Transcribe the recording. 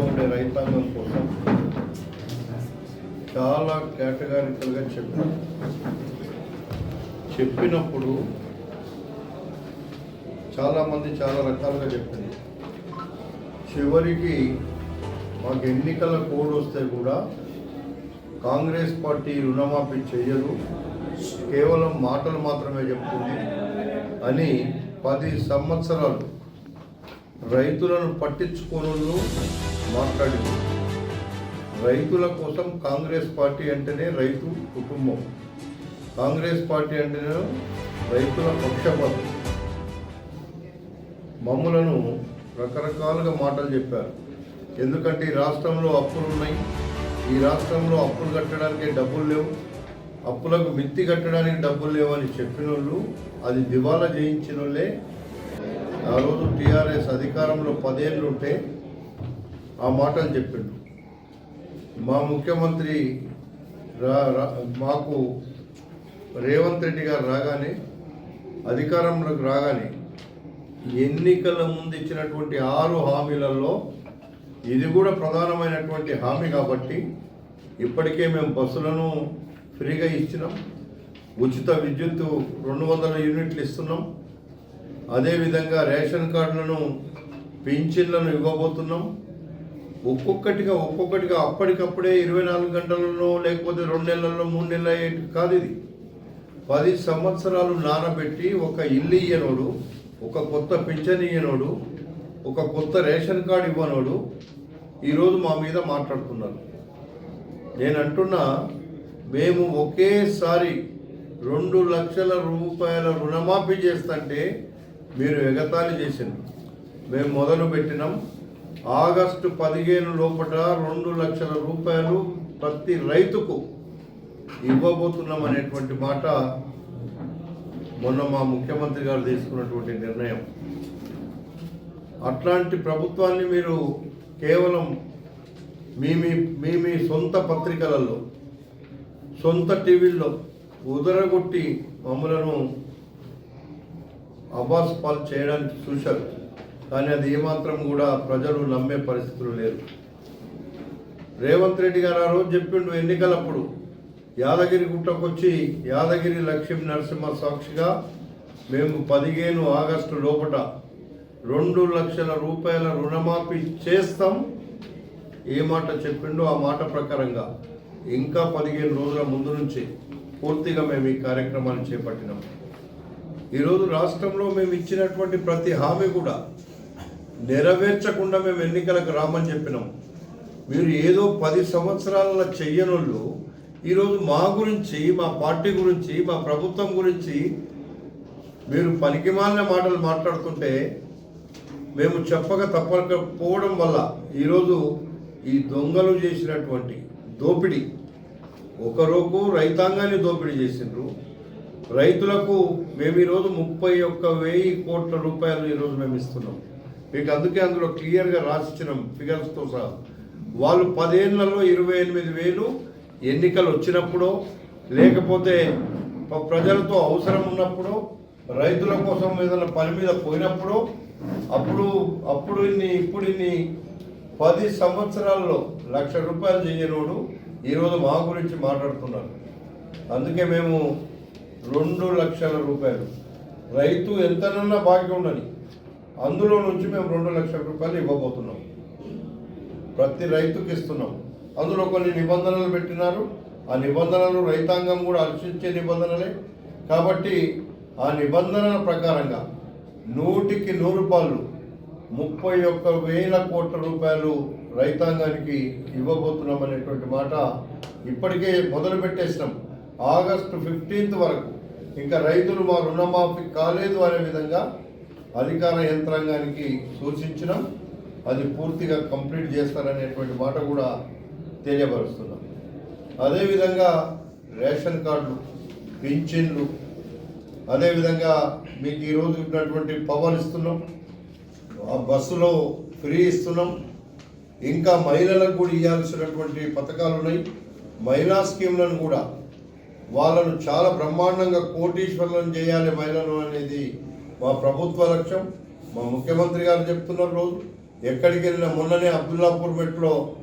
ఉండే రైతాంగం కోసం చాలా కేటగారికల్గా చెప్పారు. చెప్పినప్పుడు చాలామంది చాలా రకాలుగా చెప్పింది చివరికి మాకు ఎన్నికల కోడ్ వస్తే కూడా కాంగ్రెస్ పార్టీ రుణమాఫీ చేయదు కేవలం మాటలు మాత్రమే చెప్తుంది అని పది సంవత్సరాలు రైతులను పట్టించుకోను మాట్లాడింది. రైతుల కోసం కాంగ్రెస్ పార్టీ అంటేనే రైతు కుటుంబం. కాంగ్రెస్ పార్టీ అంటేనే రైతుల పక్షపాతం. మమ్ములను రకరకాలుగా మాటలు చెప్పారు. ఎందుకంటే ఈ రాష్ట్రంలో అప్పులు ఉన్నాయి. ఈ రాష్ట్రంలో అప్పులు కట్టడానికి డబ్బులు లేవు. అప్పులకు మిత్తి కట్టడానికి డబ్బులు లేవని చెప్పిన వాళ్ళు అది దివాలా చేయించిన వాళ్ళే ఆ రోజు టీఆర్ఎస్ అధికారంలో పదేళ్ళు ఉంటే ఆ మాటలు చెప్పిండు మా ముఖ్యమంత్రి రా మాకు రేవంత్ రెడ్డి గారు రాగానే అధికారంలోకి రాగానే ఎన్నికల ముందు ఇచ్చినటువంటి ఆరు హామీలలో ఇది కూడా ప్రధానమైనటువంటి హామీ కాబట్టి ఇప్పటికే మేము బస్సులను ఫ్రీగా ఇచ్చినాం. ఉచిత విద్యుత్ రెండు వందల యూనిట్లు ఇస్తున్నాం. అదేవిధంగా రేషన్ కార్డులను పింఛన్లను ఇవ్వబోతున్నాం. ఒక్కొక్కటిగా ఒక్కొక్కటిగా అప్పటికప్పుడే ఇరవై నాలుగు గంటలలో లేకపోతే రెండు నెలల్లో మూడు నెలలు అయ్యేటి కాదు ఇది. పది సంవత్సరాలు నానబెట్టి ఒక ఇల్లు ఇయ్యనోడు ఒక కొత్త పింఛన్ ఇయ్యనోడు ఒక కొత్త రేషన్ కార్డు ఇవ్వనోడు ఈరోజు మా మీద మాట్లాడుతున్నారు. నేను అంటున్నా మేము ఒకేసారి రెండు లక్షల రూపాయల రుణమాఫీ చేస్తుంటే మీరు ఎగతాళి చేసింది మేము మొదలు పెట్టినాం. ఆగస్టు పదిహేను లోపల రెండు లక్షల రూపాయలు ప్రతి రైతుకు ఇవ్వబోతున్నాం అనేటువంటి మాట మొన్న మా ముఖ్యమంత్రి గారు తీసుకున్నటువంటి నిర్ణయం. అట్లాంటి ప్రభుత్వాన్ని మీరు కేవలం మీ మీ మీ మీ సొంత పత్రికలలో సొంత టీవీల్లో ఉదరగొట్టి మమ్మలను అబ్బాస్ పాలు చేయడానికి చూశారు. కానీ అది ఏమాత్రం కూడా ప్రజలు నమ్మే పరిస్థితులు లేరు. రేవంత్ రెడ్డి గారు ఆ రోజు చెప్పిండు ఎన్నికలప్పుడు యాదగిరి గుట్టకొచ్చి యాదగిరి లక్ష్మీ నరసింహ సాక్షిగా మేము పదిహేను ఆగస్టు లోపట రెండు లక్షల రూపాయల రుణమాఫీ చేస్తాం. ఏ మాట చెప్పిండో ఆ మాట ప్రకారంగా ఇంకా పదిహేను రోజుల ముందు నుంచి పూర్తిగా మేము ఈ కార్యక్రమాన్ని చేపట్టినాం. ఈరోజు రాష్ట్రంలో మేము ఇచ్చినటువంటి ప్రతి హామీ కూడా నెరవేర్చకుండా మేము ఎన్నికలకు రామని చెప్పినాం. మీరు ఏదో పది సంవత్సరాల చెయ్యనోళ్ళు ఈరోజు మా గురించి మా పార్టీ గురించి మా ప్రభుత్వం గురించి మీరు పనికిమాలిన మాటలు మాట్లాడుతుంటే మేము చెప్పక తప్పకపోవడం వల్ల ఈరోజు ఈ దొంగలు చేసినటువంటి దోపిడీ ఒకరోకు రైతాంగాన్ని దోపిడీ చేసిండ్రు. రైతులకు మేము ఈరోజు ముప్పై ఒక్క వెయ్యి కోట్ల రూపాయలు ఈరోజు మేము ఇస్తున్నాం. మీకు అందుకే అందులో క్లియర్గా రాసిచ్చినాం ఫిగర్స్తో సహా. వాళ్ళు పదేళ్ళలో ఇరవై ఎనిమిది వేలు ఎన్నికలు వచ్చినప్పుడో లేకపోతే ప్రజలతో అవసరం ఉన్నప్పుడు రైతుల కోసం ఏదైనా పని మీద పోయినప్పుడు అప్పుడు అప్పుడు ఇన్ని ఇప్పుడు ఇన్ని పది సంవత్సరాల్లో లక్ష రూపాయలు చేయనోడు ఈరోజు మా గురించి మాట్లాడుతున్నారు. అందుకే మేము రెండు లక్షల రూపాయలు. రైతు ఎంతనన్నా బాకీ ఉండని. అందులో నుంచి మేము రెండు లక్షల రూపాయలు ఇవ్వబోతున్నాం. ప్రతి రైతుకి ఇస్తున్నాం. అందులో కొన్ని నిబంధనలు పెట్టినారు. ఆ నిబంధనలు రైతాంగం కూడా హర్షించే నిబంధనలే. కాబట్టి ఆ నిబంధనల ప్రకారంగా నూటికి నూరు రూపాయలు ముప్పై ఒక్క వేల కోట్ల రూపాయలు రైతాంగానికి ఇవ్వబోతున్నాం అనేటువంటి మాట ఇప్పటికే మొదలు పెట్టేసినాం ఆగస్టు ఫిఫ్టీన్త్ వరకు ఇంకా రైతులు మా రుణమాఫీ కాలేదు అనే విధంగా అధికార యంత్రాంగానికి సూచించినాం. అది పూర్తిగా కంప్లీట్ చేస్తారనేటువంటి మాట కూడా తెలియపరుస్తున్నాం. అదేవిధంగా రేషన్ కార్డులు పింఛన్లు అదేవిధంగా మీకు ఈరోజు ఉన్నటువంటి పవర్ ఇస్తున్నాం. ఆ బస్సులో ఫ్రీ ఇస్తున్నాం. ఇంకా మహిళలకు కూడా ఇవ్వాల్సినటువంటి పథకాలు ఉన్నాయి. మహిళా స్కీమ్లను కూడా వాళ్ళను చాలా బ్రహ్మాండంగా కోటీశ్వరులను చేయాలి మహిళలు అనేది మా ప్రభుత్వ లక్ష్యం. మా ముఖ్యమంత్రి గారు చెప్తున్న రోజు. ఎక్కడికి వెళ్ళినా మొన్ననే అబ్దుల్లాపూర్ మెట్లో